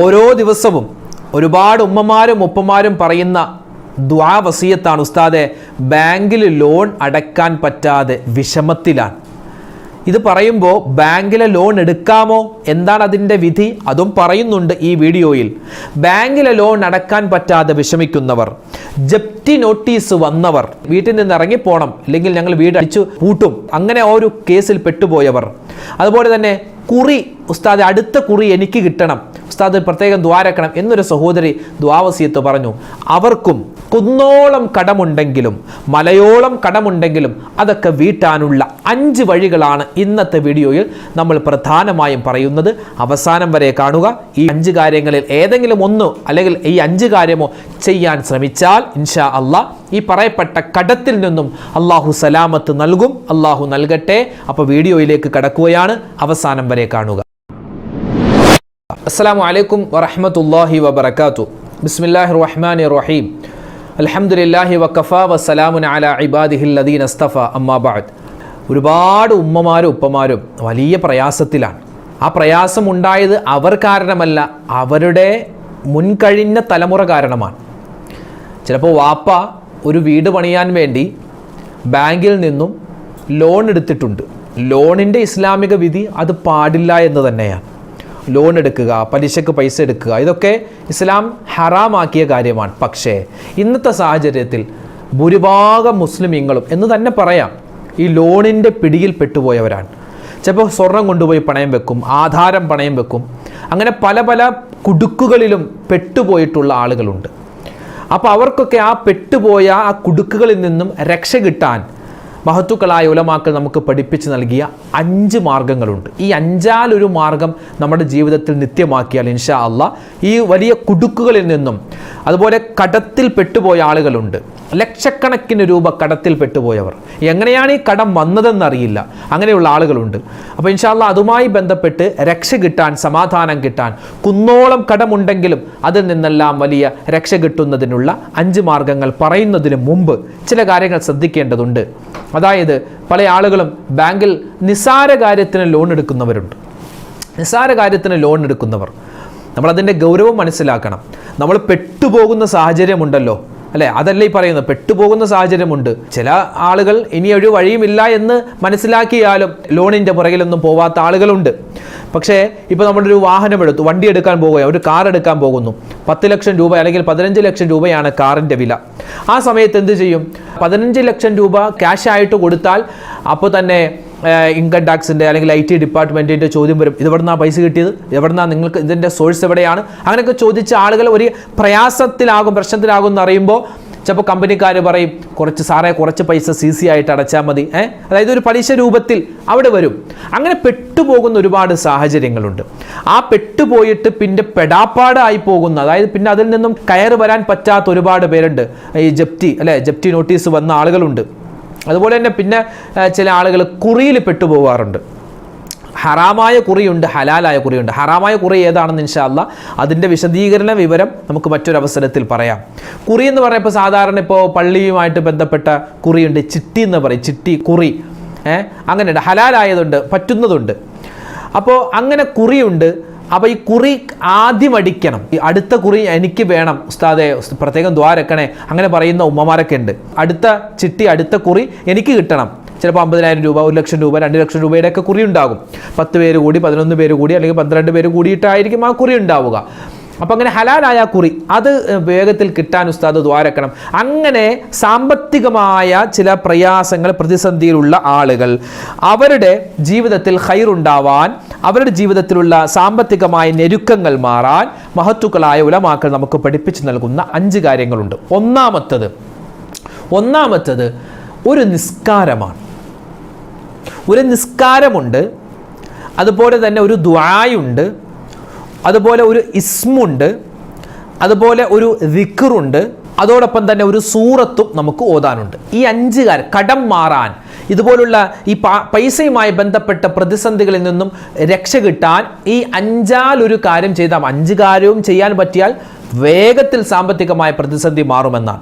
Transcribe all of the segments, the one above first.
ഓരോ ദിവസവും ഒരുപാട് ഉമ്മമാരും ഉപ്പമാരും പറയുന്ന ദ്വാ വസീയത്താണ്. ഉസ്താദെ ബാങ്കിൽ ലോൺ അടക്കാൻ പറ്റാതെ വിഷമത്തിലാണ്. ഇത് പറയുമ്പോൾ ബാങ്കിലെ ലോൺ എടുക്കാമോ? എന്താണ് അതിന്റെ വിധി? അതും പറയുന്നുണ്ട് ഈ വീഡിയോയിൽ. ബാങ്കിലെ ലോൺ അടക്കാൻ പറ്റാതെ വിഷമിക്കുന്നവർ ജപ്തി നോട്ടീസ് വന്നവർ വീട്ടിൽ നിന്ന് ഇറങ്ങിപ്പോണം അല്ലെങ്കിൽ ഞങ്ങൾ വീട് അടിച്ചു പൂട്ടും അങ്ങനെ ഒരു കേസിൽ പെട്ടുപോയവർ. അതുപോലെ തന്നെ കുറി ഉസ്താദ് അടുത്ത കുറി എനിക്ക് കിട്ടണം. ഉസ്താദ് പ്രത്യേകം ദ്വാരക്കണം എന്നൊരു സഹോദരി ദ്വാവസീയത്ത് പറഞ്ഞു. അവർക്കും കുന്നോളം കടമുണ്ടെങ്കിലും മലയോളം കടമുണ്ടെങ്കിലും അതൊക്കെ വീട്ടാനുള്ള അഞ്ച് വഴികളാണ് ഇന്നത്തെ വീഡിയോയിൽ നമ്മൾ പ്രധാനമായും പറയുന്നത്. അവസാനം വരെ കാണുക. ഈ അഞ്ച് കാര്യങ്ങളിൽ ഏതെങ്കിലും ഒന്ന് അല്ലെങ്കിൽ ഈ അഞ്ച് കാര്യമോ ചെയ്യാൻ ശ്രമിച്ചാൽ ഇൻഷാ അള്ളാഹ് ഈ പറയപ്പെട്ട കടത്തിൽ നിന്നും അള്ളാഹു സലാമത്ത് നൽകും. അള്ളാഹു നൽകട്ടെ. അപ്പോൾ വീഡിയോയിലേക്ക് കടക്കുകയാണ്. അവസാനം വരെ കാണുക. അസ്സാം വലൈക്കും വറഹമത്തല്ലാഹി വബർക്കാത്തു ബിസ്മില്ലാഹി റഹ്മാൻ റഹീം അലഹമുല്ലാഹി വക്കഫ വസ്സലാമുൻ അല ഇബാദിഹിൽ അസ്തഫ അമ്മാബാദ് ഒരുപാട് ഉമ്മമാരും ഉപ്പമാരും വലിയ പ്രയാസത്തിലാണ്. ആ പ്രയാസം ഉണ്ടായത് അവർ കാരണമല്ല അവരുടെ മുൻകഴിഞ്ഞ തലമുറ കാരണമാണ്. ചിലപ്പോൾ വാപ്പ ഒരു വീട് പണിയാൻ വേണ്ടി ബാങ്കിൽ നിന്നും ലോൺ എടുത്തിട്ടുണ്ട്. ലോണിന്റെ ഇസ്ലാമിക വിധി അത് പാടില്ല എന്ന് തന്നെയാണ്. ലോൺ എടുക്കുക പലിശക്ക് പൈസ എടുക്കുക ഇതൊക്കെ ഇസ്ലാം ഹറാമാക്കിയ കാര്യമാണ്. പക്ഷേ ഇന്നത്തെ സാഹചര്യത്തിൽ ഭൂരിഭാഗം മുസ്ലിമീങ്ങളും എന്ന് തന്നെ പറയാം ഈ ലോണിന്റെ പിടിയിൽ പെട്ടുപോയവരാണ്. ചിലപ്പോൾ സ്വർണം കൊണ്ടുപോയി പണയം വെക്കും ആധാരം പണയം വെക്കും അങ്ങനെ പല പല കുടുക്കുകളിലും പെട്ടുപോയിട്ടുള്ള ആളുകളുണ്ട്. അപ്പോൾ അവർക്കൊക്കെ ആ പെട്ടുപോയ ആ കുടുക്കുകളിൽ നിന്നും രക്ഷ കിട്ടാൻ മഹത്തുക്കളായ ഉലമാക്കൾ നമുക്ക് പഠിപ്പിച്ച് നൽകിയ അഞ്ച് മാർഗങ്ങളുണ്ട്. ഈ അഞ്ചാലൊരു മാർഗം നമ്മുടെ ജീവിതത്തിൽ നിത്യമാക്കിയാൽ ഇൻഷാ അല്ല ഈ വലിയ കുടുക്കുകളിൽ നിന്നും അതുപോലെ കടത്തിൽ പെട്ടുപോയ ആളുകളുണ്ട്. ലക്ഷക്കണക്കിന് രൂപ കടത്തിൽ പെട്ടുപോയവർ. എങ്ങനെയാണ് ഈ കടം വന്നതെന്നറിയില്ല. അങ്ങനെയുള്ള ആളുകളുണ്ട്. അപ്പോൾ ഇൻഷാല്ല അതുമായി ബന്ധപ്പെട്ട് രക്ഷ കിട്ടാൻ സമാധാനം കിട്ടാൻ കുന്നോളം കടമുണ്ടെങ്കിലും അതിൽ നിന്നെല്ലാം വലിയ രക്ഷ കിട്ടുന്നതിനുള്ള അഞ്ച് മാർഗങ്ങൾ പറയുന്നതിന് മുമ്പ് ചില കാര്യങ്ങൾ ശ്രദ്ധിക്കേണ്ടതുണ്ട്. അതായത് പല ആളുകളും ബാങ്കിൽ നിസ്സാര കാര്യത്തിന് ലോൺ എടുക്കുന്നവരുണ്ട്. നിസ്സാര കാര്യത്തിന് ലോൺ എടുക്കുന്നവർ. നമ്മളതിന്റെ ഗൗരവം മനസ്സിലാക്കണം. നമ്മൾ പെട്ടുപോകുന്ന സാഹചര്യമുണ്ടല്ലോ. അല്ലേ? അതല്ലേ ഈ പറയുന്നത്? പെട്ടുപോകുന്ന സാഹചര്യമുണ്ട്. ചില ആളുകൾ ഇനി ഒരു വഴിയുമില്ല എന്ന് മനസ്സിലാക്കിയാലും ലോണിന്റെ പുറകിലൊന്നും പോവാത്ത ആളുകളുണ്ട്. പക്ഷേ ഇപ്പോൾ നമ്മളൊരു വാഹനം എടുത്തു വണ്ടി എടുക്കാൻ പോകുക ഒരു കാർ എടുക്കാൻ പോകുന്നു. പത്ത് ലക്ഷം രൂപ അല്ലെങ്കിൽ പതിനഞ്ച് ലക്ഷം രൂപയാണ് കാറിന്റെ വില. ആ സമയത്ത് എന്ത് ചെയ്യും? പതിനഞ്ച് ലക്ഷം രൂപ ക്യാഷ് ആയിട്ട് കൊടുത്താൽ അപ്പോൾ തന്നെ ഇൻകം ടാക്സിന്റെ അല്ലെങ്കിൽ ഐ ടി ഡിപ്പാർട്ട്മെന്റിന്റെ ചോദ്യം വരും. ഇത് എവിടുന്നാണ് പൈസ കിട്ടിയത്? എവിടുന്നാണ് നിങ്ങൾക്ക് ഇതിന്റെ സോഴ്സ് എവിടെയാണ്? അങ്ങനെയൊക്കെ ചോദിച്ച ആളുകൾ ഒരു പ്രയാസത്തിലാകും പ്രശ്നത്തിലാകും എന്ന് അറിയുമ്പോൾ ചിലപ്പോൾ കമ്പനിക്കാർ പറയും കുറച്ച് സാറേ കുറച്ച് പൈസ സി സി ആയിട്ട് അടച്ചാൽ മതി. ഏഹ് അതായത് ഒരു പലിശ രൂപത്തിൽ അവിടെ വരും. അങ്ങനെ പെട്ടുപോകുന്ന ഒരുപാട് സാഹചര്യങ്ങളുണ്ട്. ആ പെട്ടുപോയിട്ട് പിന്നെ പെടാപ്പാടായി പോകുന്ന അതായത് പിന്നെ അതിൽ നിന്നും കയറി വരാൻ പറ്റാത്ത ഒരുപാട് പേരുണ്ട്. ഈ ജപ്തി അല്ലെ ജപ്തി നോട്ടീസ് വന്ന ആളുകളുണ്ട്. അതുപോലെ തന്നെ പിന്നെ ചില ആളുകൾ കുറിയിൽ പെട്ടുപോകാറുണ്ട് ഹറാമായ കുറിയുണ്ട് ഹലാലായ കുറിയുണ്ട്. ഹറാമായ കുറി ഏതാണെന്ന് ഇൻഷാല്ല അതിന്റെ വിശദീകരണ വിവരം നമുക്ക് മറ്റൊരു അവസരത്തിൽ പറയാം. കുറി എന്ന് പറയുമ്പോൾ സാധാരണ ഇപ്പോൾ പള്ളിയുമായിട്ട് ബന്ധപ്പെട്ട കുറിയുണ്ട്. ചിട്ടി എന്ന് പറയും. ചിട്ടി കുറി. ഏഹ് അങ്ങനെയുണ്ട്. ഹലാലായതുണ്ട് പറ്റുന്നതുണ്ട്. അപ്പോൾ അങ്ങനെ കുറിയുണ്ട് അപ്പോൾ ഈ കുറി ആദ്യം അടിക്കണം. ഈ അടുത്ത കുറി എനിക്ക് വേണം. ഉസ്താദെ ഉസ് പ്രത്യേകം ദ്വാരക്കണേ അങ്ങനെ പറയുന്ന ഉമ്മമാരൊക്കെ ഉണ്ട്. അടുത്ത ചിട്ടി അടുത്ത കുറി എനിക്ക് കിട്ടണം. ചിലപ്പോൾ അമ്പതിനായിരം രൂപ ഒരു ലക്ഷം രൂപ രണ്ട് ലക്ഷം രൂപയുടെ ഒക്കെ കുറി ഉണ്ടാകും. പത്ത് പേര് കൂടി പതിനൊന്ന് പേര് കൂടി അല്ലെങ്കിൽ പന്ത്രണ്ട് പേര് കൂടിയിട്ടായിരിക്കും ആ കുറി ഉണ്ടാവുക. അപ്പം അങ്ങനെ ഹലാലായ കുറി അത് വേഗത്തിൽ കിട്ടാൻ ഉസ്താദ് ദ്വാരക്കണം. അങ്ങനെ സാമ്പത്തികമായ ചില പ്രയാസങ്ങൾ പ്രതിസന്ധിയിലുള്ള ആളുകൾ അവരുടെ ജീവിതത്തിൽ ഹൈറുണ്ടാവാൻ അവരുടെ ജീവിതത്തിലുള്ള സാമ്പത്തികമായ ഞെരുക്കങ്ങൾ മാറാൻ മഹത്തുക്കളായ ഉലമാക്കൾ നമുക്ക് പഠിപ്പിച്ചു നൽകുന്ന അഞ്ച് കാര്യങ്ങളുണ്ട്. ഒന്നാമത്തത് ഒന്നാമത്തത് ഒരു നിസ്കാരമാണ്. ഒരു നിസ്കാരമുണ്ട് അതുപോലെ തന്നെ ഒരു ദ്വായുണ്ട് അതുപോലെ ഒരു ഇസ്മുണ്ട് അതുപോലെ ഒരു ദിക്കറുണ്ട് അതോടൊപ്പം തന്നെ ഒരു സൂറത്തും നമുക്ക് ഓതാനുണ്ട്. ഈ അഞ്ച് കാര്യം കടം മാറാൻ ഇതുപോലുള്ള ഈ പൈസയുമായി ബന്ധപ്പെട്ട പ്രതിസന്ധികളിൽ നിന്നും രക്ഷ കിട്ടാൻ ഈ അഞ്ചാലൊരു കാര്യം ചെയ്താൽ അഞ്ച് കാര്യവും ചെയ്യാൻ പറ്റിയാൽ വേഗത്തിൽ സാമ്പത്തികമായ പ്രതിസന്ധി മാറുമെന്നാണ്.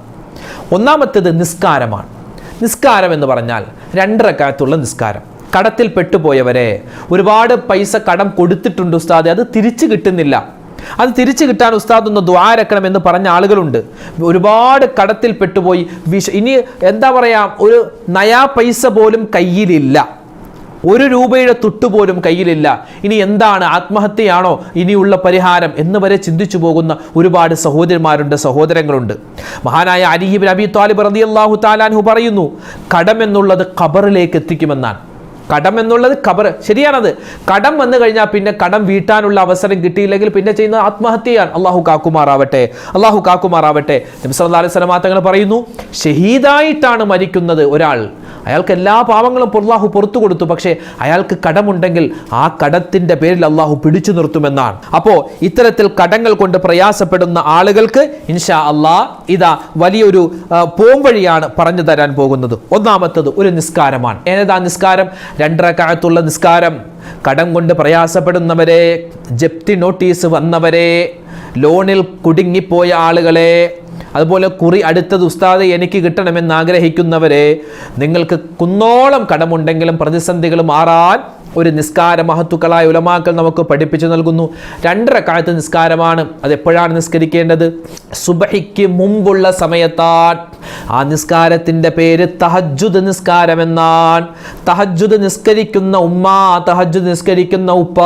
ഒന്നാമത്തേത് നിസ്കാരമാണ്. നിസ്കാരം എന്ന് പറഞ്ഞാൽ രണ്ടരക്കാലത്തുള്ള നിസ്കാരം. കടത്തിൽ പെട്ടുപോയവരെ ഒരുപാട് പൈസ കടം കൊടുത്തിട്ടുണ്ട് ഉസ്താദ് അത് തിരിച്ചു കിട്ടുന്നില്ല. അത് തിരിച്ചു കിട്ടാൻ ഉസ്താദ് ഒന്ന് ദ്വാരക്കണം എന്ന് പറഞ്ഞ ആളുകളുണ്ട്. ഒരുപാട് കടത്തിൽ പെട്ടുപോയി. വിഷ ഇനി എന്താ പറയാം ഒരു നയാ പൈസ പോലും കയ്യിലില്ല. ഒരു രൂപയുടെ തുട്ടുപോലും കയ്യിലില്ല. ഇനി എന്താണ് ആത്മഹത്യയാണോ ഇനിയുള്ള പരിഹാരം എന്ന് വരെ ചിന്തിച്ചു പോകുന്ന ഒരുപാട് സഹോദരന്മാരുണ്ട് സഹോദരങ്ങളുണ്ട്. മഹാനായ അലിഹിബിൻ അബി താലിബ് റളിയല്ലാഹു താലാൻഹു പറയുന്നു കടം എന്നുള്ളത് ഖബറിലേക്ക് എത്തിക്കുമെന്നാണ്. കടം എന്നുള്ളത് കബർ ശരിയാണത്. കടം വന്നു കഴിഞ്ഞാൽ പിന്നെ കടം വീട്ടാനുള്ള അവസരം കിട്ടിയില്ലെങ്കിൽ പിന്നെ ചെയ്യുന്ന ആത്മഹത്യയാണ്. അള്ളാഹു കാക്കുമാറാവട്ടെ. അള്ളാഹു കാക്കുമാറാവട്ടെ. നബി സല്ലല്ലാഹു അലൈഹി വസല്ലം തങ്ങൾ പറയുന്നു ഷഹീദായിട്ടാണ് മരിക്കുന്നത് ഒരാൾ. അയാൾക്ക് എല്ലാ പാവങ്ങളും അള്ളാഹു പുറത്തു കൊടുത്തു. പക്ഷേ അയാൾക്ക് കടമുണ്ടെങ്കിൽ ആ കടത്തിന്റെ പേരിൽ അള്ളാഹു പിടിച്ചു നിർത്തുമെന്നാണ്. അപ്പോൾ ഇത്തരത്തിൽ കടങ്ങൾ കൊണ്ട് പ്രയാസപ്പെടുന്ന ആളുകൾക്ക് ഇൻഷാ അള്ളാ ഇതാ വലിയൊരു പോംവഴിയാണ് പറഞ്ഞു തരാൻ പോകുന്നത്. ഒന്നാമത്തത് ഒരു നിസ്കാരമാണ്. ഏതാ നിസ്കാരം? രണ്ടരക്കാലത്തുള്ള നിസ്കാരം. കടം കൊണ്ട് പ്രയാസപ്പെടുന്നവരെ ജപ്തി നോട്ടീസ് വന്നവരെ ലോണിൽ കുടുങ്ങിപ്പോയ ആളുകളെ അതുപോലെ കുറി അടുത്തത് ഉസ്താദ് എനിക്ക് കിട്ടണമെന്ന് ആഗ്രഹിക്കുന്നവരെ നിങ്ങൾക്ക് കുന്നോളം കടമുണ്ടെങ്കിലും പ്രതിസന്ധികൾ മാറാൻ ഒരു നിസ്കാര മഹത്തുക്കളായ ഉലമാക്കൾ നമുക്ക് പഠിപ്പിച്ചു നൽകുന്നു. രണ്ടര കാലത്ത് നിസ്കാരമാണ്. അത് എപ്പോഴാണ് നിസ്കരിക്കേണ്ടത്? സുബഹിക്ക് മുമ്പുള്ള സമയത്താൻ ആ നിസ്കാരത്തിന്റെ പേര് തഹജുദ് നിസ്കാരം എന്നാണ് തഹജുദ് നിസ്കരിക്കുന്ന ഉമ്മ തഹജുദ് നിസ്കരിക്കുന്ന ഉപ്പ.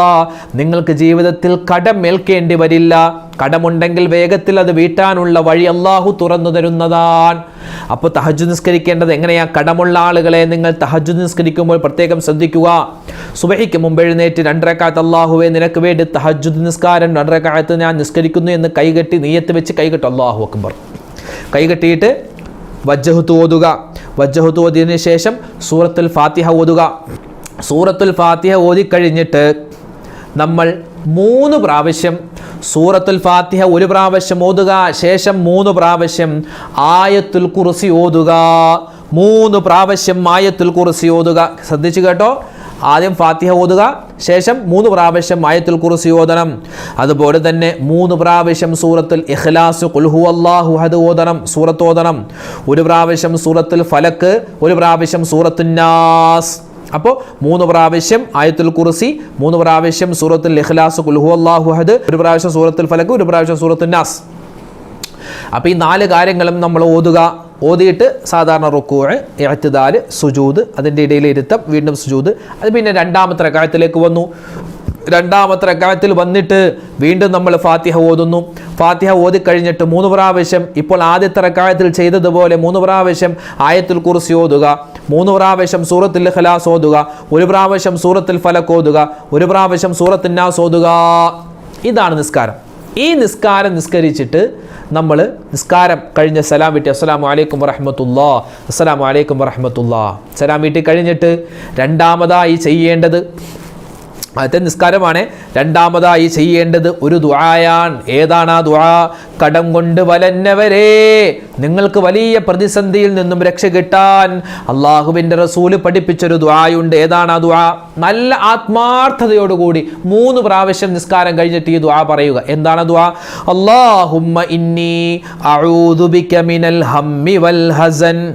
നിങ്ങൾക്ക് ജീവിതത്തിൽ കടമേൽക്കേണ്ടി വരില്ല. കടമുണ്ടെങ്കിൽ വേഗത്തിൽ അത് വീട്ടാനുള്ള വഴി അള്ളാഹു തുറന്നു തരുന്നതാണ്. അപ്പോൾ തഹജു നിസ്കരിക്കേണ്ടത് എങ്ങനെയാ? കടമുള്ള ആളുകളെ നിങ്ങൾ തഹജു നിസ്കരിക്കുമ്പോൾ പ്രത്യേകം ശ്രദ്ധിക്കുക. സുബഹിക്ക് മുമ്പ് എഴുന്നേറ്റ് രണ്ടരക്കാലത്ത് അള്ളാഹുവെ നിനക്ക് വേണ്ടി തഹജ് നിസ്കാരം രണ്ടരക്കാലത്ത് ഞാൻ നിസ്കരിക്കുന്നു എന്ന് കൈകെട്ടി നീയത്ത് വെച്ച് കൈകെട്ടു. അള്ളാഹു അക്ബർ. കൈകെട്ടിയിട്ട് വജ്ജഹുത്ത് ഓതുക. വജ്ജഹുത്ത് ഓതിയതിന് ശേഷം സൂറത്തുൽ ഫാത്തിഹ ഓതുക. സൂറത്തുൽ ഫാത്തിഹ ഓതിക്കഴിഞ്ഞിട്ട് നമ്മൾ മൂന്ന് പ്രാവശ്യം സൂറത്തുൽ ഫാത്തിഹ ഒരു പ്രാവശ്യം ഓതുക ശേഷം മൂന്ന് പ്രാവശ്യം ആയത്തുൽ കുറിസി ഓതുക. മൂന്ന് പ്രാവശ്യം ആയത്തുൽ കുറിസി ഓതുക. ശ്രദ്ധിച്ചു കേട്ടോ? ആദ്യം ഫാത്തിഹ ഓതുക ശേഷം മൂന്ന് പ്രാവശ്യം ആയത്തുൽ കുറിസി ഓതണം. അതുപോലെ തന്നെ മൂന്ന് പ്രാവശ്യം സൂറത്തുൽ ഇഖ്ലാസ് കുൽഹു അള്ളാഹു ഹദ് ഓതണം സൂറത്ത് ഓതണം. ഒരു പ്രാവശ്യം സൂറത്തുൽ ഫലക്ക് ഒരു പ്രാവശ്യം സൂറത്തുൽ നാസ്. അപ്പോൾ മൂന്ന് പ്രാവശ്യം ആയത്തുൽ കുറിസി മൂന്ന് പ്രാവശ്യം സൂറത്തുൽ ഇഖ്ലാസ് കുൽഹു അള്ളാഹുഹദ് ഒരു പ്രാവശ്യം സൂറത്തുൽ ഫലക്ക് ഒരു പ്രാവശ്യം സൂറത്തുൽ നാസ്. അപ്പോൾ ഈ നാല് കാര്യങ്ങളും നമ്മൾ ഓതുക. ഓതിയിട്ട് സാധാരണ റുക്കൂഴ് എഴുത്തുദാൽ സുജൂദ് അതിന്റെ ഇടയിൽ ഇരുത്തം വീണ്ടും സുജൂദ് അത് പിന്നെ രണ്ടാമത്തെ റക്കായത്തിലേക്ക് വന്നു. രണ്ടാമത്തെ റക്കായത്തിൽ വന്നിട്ട് വീണ്ടും നമ്മൾ ഫാത്തിഹ ഓതുന്നു. ഫാത്തിഹ ഓതി കഴിഞ്ഞിട്ട് മൂന്ന് പ്രാവശ്യം ഇപ്പോൾ ആദ്യത്തെ റക്കായത്തിൽ ചെയ്തതുപോലെ മൂന്ന് പ്രാവശ്യം ആയത്തിൽ കുറിച്ച് ഓതുക. മൂന്ന് പ്രാവശ്യം സൂറത്തിൽ ഖലാസ് ഓതുക. ഒരു പ്രാവശ്യം സൂറത്തിൽ ഫലക്ക് ഓതുക. ഒരു പ്രാവശ്യം സൂറത്തിൽ നാസ് ഓതുക. ഇതാണ് നിസ്കാരം. ഈ നിസ്കാരം നിസ്കരിച്ചിട്ട് നമ്മൾ നിസ്കാരം കഴിഞ്ഞ സലാം വീട്ടി. അസ്സലാമു അലൈക്കും വറഹമത്തുല്ലാ അസ്സലാമു അലൈക്കും വറഹമത്തുല്ലാ സലാം വീട്ടി കഴിഞ്ഞിട്ട് രണ്ടാമതായി ചെയ്യേണ്ടത് ആദ്യത്തെ നിസ്കാരമാണ്. രണ്ടാമതായി ചെയ്യേണ്ടത് ഒരു ദുആയാൻ ഏതാണ് ആ ദുആ? കടം കൊണ്ട് വലന്നവരെ നിങ്ങൾക്ക് വലിയ പ്രതിസന്ധിയിൽ നിന്നും രക്ഷ കിട്ടാൻ അള്ളാഹുവിന്റെ റസൂൽ പഠിപ്പിച്ചൊരു ദുആയുണ്ട്. ഏതാണ് ആ ദുആ? നല്ല ആത്മാർത്ഥതയോടുകൂടി മൂന്ന് പ്രാവശ്യം നിസ്കാരം കഴിഞ്ഞിട്ട് ഈ ദുആ പറയുക. എന്താണ് ദുആ? അള്ളാഹുമ്മ ഇന്നി അഊദു ബിക മിനൽ ഹമ്മി വൽ ഹസൻ.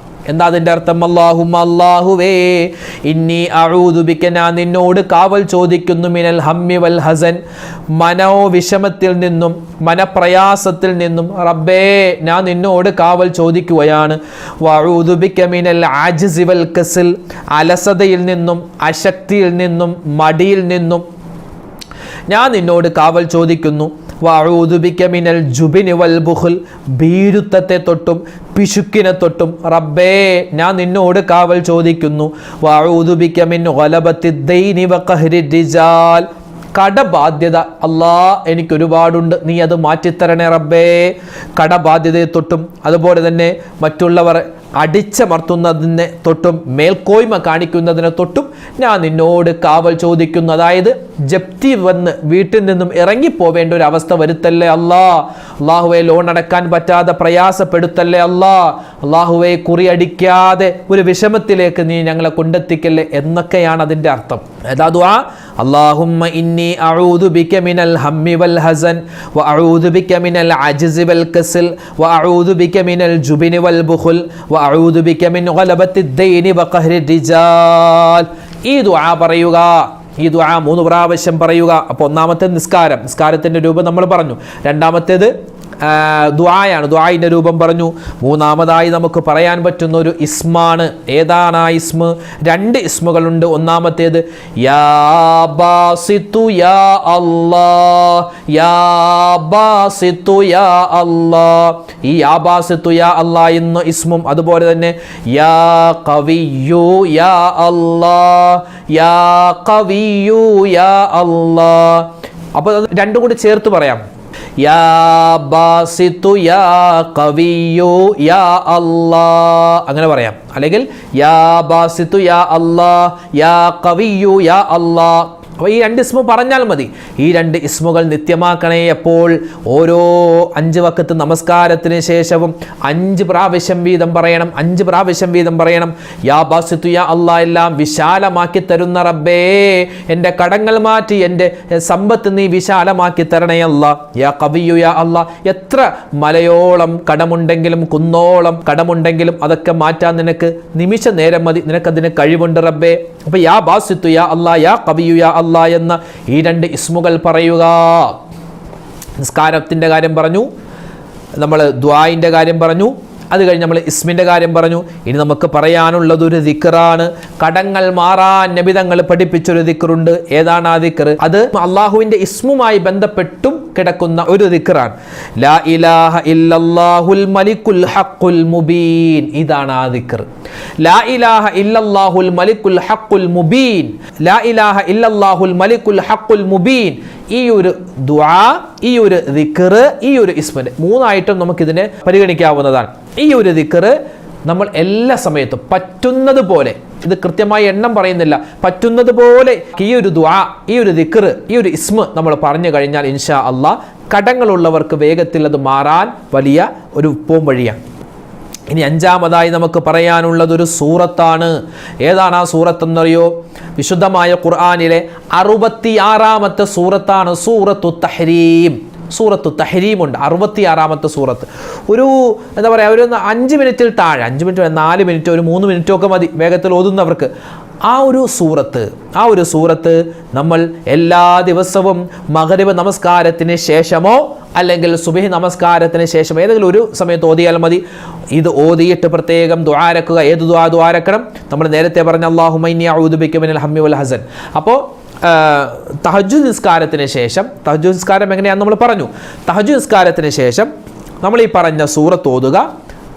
എന്താ അതിന്റെ അർത്ഥം? അള്ളാഹും അള്ളാഹുവേ ഇന്നി അഴൂതുബിക്ക ഞാൻ നിന്നോട് കാവൽ ചോദിക്കുന്നു മിനൽ ഹമ്മി വൽ ഹസൻ. മനോവിഷമത്തിൽ നിന്നും മനപ്രയാസത്തിൽ നിന്നും റബ്ബേ ഞാൻ നിന്നോട് കാവൽ ചോദിക്കുകയാണ്. വഴൂതുബിക്ക മിനൽ ആജിസിവൽ കസിൽ അലസതയിൽ നിന്നും അശക്തിയിൽ നിന്നും മടിയിൽ നിന്നും ഞാൻ നിന്നോട് കാവൽ ചോദിക്കുന്നു. വാഴൂതുബിക്കമിനൽ മിനൽ ജുബിനി വൽ ബുഹുൽ ഭീരുത്വത്തെ തൊട്ടും പിശുക്കിനെ തൊട്ടും. റബ്ബേ ഞാൻ നിന്നോട് കാവൽ ചോദിക്കുന്നു. വാഴൂതുബിക്കമിൻ റിജാൽ കടബാധ്യത അല്ലാ എനിക്ക് ഒരുപാടുണ്ട്. നീ അത് മാറ്റിത്തരണേ റബ്ബേ. കടബാധ്യതയെ തൊട്ടും അതുപോലെ തന്നെ മറ്റുള്ളവർ അടിച്ചമർത്തുന്നതിനെ തൊട്ടും മേൽക്കോയ്മ കാണിക്കുന്നതിനെ തൊട്ടും ഞാൻ നിന്നോട് കാവൽ ചോദിക്കുന്നു. അതായത് ജപ്തി വന്ന് വീട്ടിൽ നിന്നും ഇറങ്ങിപ്പോവേണ്ട ഒരു അവസ്ഥ വരുത്തല്ലേ അല്ലാ? അള്ളാഹുവെ ലോൺ അടക്കാൻ പറ്റാതെ പ്രയാസപ്പെടുത്തല്ലേ അല്ലാ? അള്ളാഹുവെ കുറി അടിക്കാതെ ഒരു വിഷമത്തിലേക്ക് നീ ഞങ്ങളെ കൊണ്ടെത്തിക്കല്ലേ എന്നൊക്കെയാണ് അതിന്റെ അർത്ഥം. ഏതാതു ആ അള്ളാഹുമ്മ ഇന്നി അഴൂതു ബിക്ക മിനൽ ഹമ്മി വൽ ഹസൻ വ അഴൂതു ബിക്ക മിനൽ അജിസ് വൽ കസിൽ വ അഴൂതു ബിക്ക മിനൽ ജുബിനി വൽ ബുഹുൽ വ അഴൂതു ബിക്ക മിൻ ഗലബത്തി ദൈനി വ കഹ്രി റിജാൽ. ഈ ദുആ പറയുക ഈ ദുആ മൂന്ന് പ്രാവശ്യം പറയുക. അപ്പോൾ ഒന്നാമത്തെ നിസ്കാരം. നിസ്കാരത്തിന്റെ രൂപം നമ്മൾ പറഞ്ഞു. രണ്ടാമത്തേത് ദുആയാണ്. ദുആയിന്റെ രൂപം പറഞ്ഞു. മൂന്നാമതായി നമുക്ക് പറയാൻ പറ്റുന്ന ഒരു ഇസ്മാണ്. ഏതാണ് ആ ഇസ്മ? രണ്ട് ഇസ്മുകളുണ്ട്. ഒന്നാമത്തേത് യാ യാ അല്ലാ യാ യാ അല്ലാ ഈ യാ ബാസിത്തു യാ അല്ലാ എന്ന ഇസ്മും അതുപോലെ തന്നെ യാ കവിയു യാ അല്ലാ യാ കവിയു യാ അല്ലാ അപ്പോൾ അത് രണ്ടും കൂടി ചേർത്ത് പറയാം. യാ യാ യാ അല്ലാ. അങ്ങനെ പറയാം. അല്ലെങ്കിൽ യാ യാ അല്ലാ യാ യാ അല്ലാ. അപ്പോൾ ഈ രണ്ട് ഇസ്മു പറഞ്ഞാൽ മതി. ഈ രണ്ട് ഇസ്മുകൾ നിത്യമാക്കണേ എപ്പോൾ? ഓരോ അഞ്ച് വക്കത്ത് നമസ്കാരത്തിന് ശേഷവും അഞ്ച് പ്രാവശ്യം വീതം പറയണം അഞ്ച് പ്രാവശ്യം വീതം പറയണം. യാ ബാസിത്തു യാ അല്ലാ എല്ലാം വിശാലമാക്കി തരുന്ന റബ്ബേ. എന്റെ കടങ്ങൾ മാറ്റി എന്റെ സമ്പത്ത് നീ വിശാലമാക്കി തരണേ അല്ല യാ കവിയു യാ അല്ല എത്ര മലയോളം കടമുണ്ടെങ്കിലും കുന്നോളം കടമുണ്ടെങ്കിലും അതൊക്കെ മാറ്റാൻ നിനക്ക് നിമിഷ നേരം മതി. നിനക്കതിന് കഴിവുണ്ട് റബ്ബേ. അപ്പൊ യാ ബാസിത്തു യാ അല്ലാ യാ കവിയു യാ അല്ലാ എന്ന ഈ രണ്ട് ഇസ്മുകൾ പറയുക. നിസ്കാരത്തിന്റെ കാര്യം പറഞ്ഞു നമ്മൾ ദ്വായിന്റെ കാര്യം പറഞ്ഞു അത് കഴിഞ്ഞ് നമ്മൾ ഇസ്മിന്റെ കാര്യം പറഞ്ഞു. ഇനി നമുക്ക് പറയാനുള്ളത് ഒരു ദിക്കറാണ് കടങ്ങൾ മാറാൻ നബിതങ്ങൾ പഠിപ്പിച്ചൊരു ദിക്കറുണ്ട് ഏതാണ് ആ ദിക്കർ അത് അള്ളാഹുവിന്റെ ഇസ്മുമായി ബന്ധപ്പെട്ടും കിടക്കുന്ന ഒരു ദിക്കറാണ് ലാ ഇലാഹ ഇല്ലല്ലാഹുൽ മലിക്കുൽ ഹഖുൽ മുബീൻ. ഇതാണ് ആ ദിക്കർ ലാ ഇലാഹ ഇല്ലല്ലാഹുൽ മുബീൻ. ലാ ഇലാഹ ഇല്ലല്ലാഹുൽ മുബീൻ. ഈ ഒരു ദുആ ഈ ഒരു ദിക്കർ ഈ ഒരു ഇസ്മന് മൂന്നായിട്ടും നമുക്കിതിനെ പരിഗണിക്കാവുന്നതാണ്. ഈ ഒരു ദിക്കർ നമ്മൾ എല്ലാ സമയത്തും പറ്റുന്നത് പോലെ ഇത് കൃത്യമായി എണ്ണം പറയുന്നില്ല പറ്റുന്നത് പോലെ ഈ ഒരു ദ്വാ ഈ ഒരു ദിക്കർ ഈ ഒരു ഇസ്മ നമ്മൾ പറഞ്ഞു കഴിഞ്ഞാൽ ഇൻഷാ അള്ളാഹ് കടങ്ങളുള്ളവർക്ക് വേഗത്തിൽ അത് മാറാൻ വലിയ ഒരു പോം വഴിയാണ് ഇനി അഞ്ചാമതായി നമുക്ക് പറയാനുള്ളത് ഒരു സൂറത്താണ്. ഏതാണ് ആ സൂറത്ത് എന്നറിയോ വിശുദ്ധമായ ഖുർആാനിലെ അറുപത്തിയാറാമത്തെ സൂറത്താണ് സൂറത്തു തഹരീം. സൂറത്ത് തഹരീമുണ്ട് അറുപത്തിയാറാമത്തെ സൂറത്ത്. ഒരു എന്താ പറയുക ഒരു അഞ്ച് മിനിറ്റിൽ താഴെ അഞ്ച് മിനിറ്റ് നാല് മിനിറ്റ് ഒരു മൂന്ന് മിനിറ്റോ ഒക്കെ മതി വേഗത്തിൽ ഓതുന്നവർക്ക്. ആ ഒരു സൂറത്ത് ആ ഒരു സൂറത്ത് നമ്മൾ എല്ലാ ദിവസവും മകരവ് നമസ്കാരത്തിന് ശേഷമോ അല്ലെങ്കിൽ സുബഹി നമസ്കാരത്തിന് ശേഷം ഏതെങ്കിലും ഒരു സമയത്ത് ഓതിയാൽ മതി. ഇത് ഓതിയിട്ട് പ്രത്യേകം ദ്വാരക്കുക ഏത് ദ്വാ ദ്വാരക്കണം നമ്മൾ നേരത്തെ പറഞ്ഞ അള്ളാഹു മൈനിയ ഹമ്മി വൽ ഹസൻ. അപ്പോൾ തഹജു നിസ്കാരത്തിന് ശേഷം തഹജു നിസ്കാരം എങ്ങനെയാണെന്ന് നമ്മൾ പറഞ്ഞു. തഹജു നിസ്കാരത്തിന് ശേഷം നമ്മൾ ഈ പറഞ്ഞ സൂറത്ത് ഓതുക.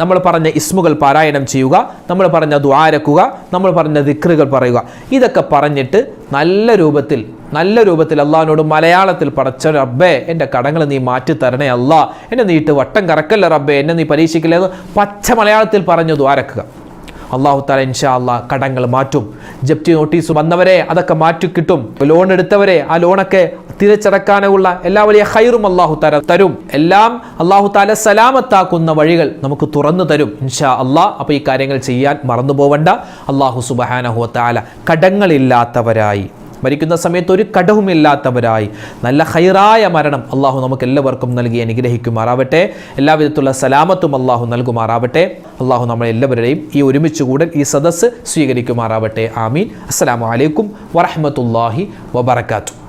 നമ്മൾ പറഞ്ഞ ഇസ്മുകൾ പാരായണം ചെയ്യുക നമ്മൾ പറഞ്ഞ ദ്വാരക്കുക നമ്മൾ പറഞ്ഞ ദിക്റുകൾ പറയുക. ഇതൊക്കെ പറഞ്ഞിട്ട് നല്ല രൂപത്തിൽ നല്ല രൂപത്തിൽ അള്ളാഹിനോട് മലയാളത്തിൽ പടച്ച റബ്ബേ എന്റെ കടങ്ങൾ നീ മാറ്റി തരണേ അല്ലാ എന്നെ നീ ഇട്ട് വട്ടം കറക്കല്ല റബ്ബേ എന്നെ നീ പരീക്ഷിക്കില്ല എന്ന് പച്ച മലയാളത്തിൽ പറഞ്ഞു ദ്വാരക്കുക അള്ളാഹു താല ഇൻഷാ അള്ളാഹ് കടങ്ങൾ മാറ്റും. ജപ്തി നോട്ടീസ് വന്നവരെ അതൊക്കെ മാറ്റി കിട്ടും. ലോൺ എടുത്തവരെ ആ ലോണൊക്കെ തിരിച്ചടക്കാനുള്ള എല്ലാ വലിയ ഹൈറും അള്ളാഹു താല തരും. എല്ലാം അള്ളാഹു താല സലാമത്താക്കുന്ന വഴികൾ നമുക്ക് തുറന്നു തരും ഇൻഷാ അള്ളാഹ് അപ്പോൾ ഈ കാര്യങ്ങൾ ചെയ്യാൻ മറന്നു പോവണ്ട അള്ളാഹു സുബാനഹു താല കടങ്ങളില്ലാത്തവരായി മരിക്കുന്ന സമയത്ത് ഒരു കടവുമില്ലാത്തവരായി നല്ല ഹൈറായ മരണം അള്ളാഹു നമുക്ക് എല്ലാവർക്കും നൽകി അനുഗ്രഹിക്കുമാറാവട്ടെ. എല്ലാവിധത്തിലുള്ള സലാമത്തും അള്ളാഹു നൽകുമാറാവട്ടെ. അള്ളാഹു നമ്മളെല്ലാവരുടെയും ഈ ഒരുമിച്ച് കൂടൽ ഈ സദസ്സ് സ്വീകരിക്കുമാറാവട്ടെ. ആമീൻ. അസ്സലാമു അലൈക്കും വറഹമത്തല്ലാഹി വബർക്കാത്തു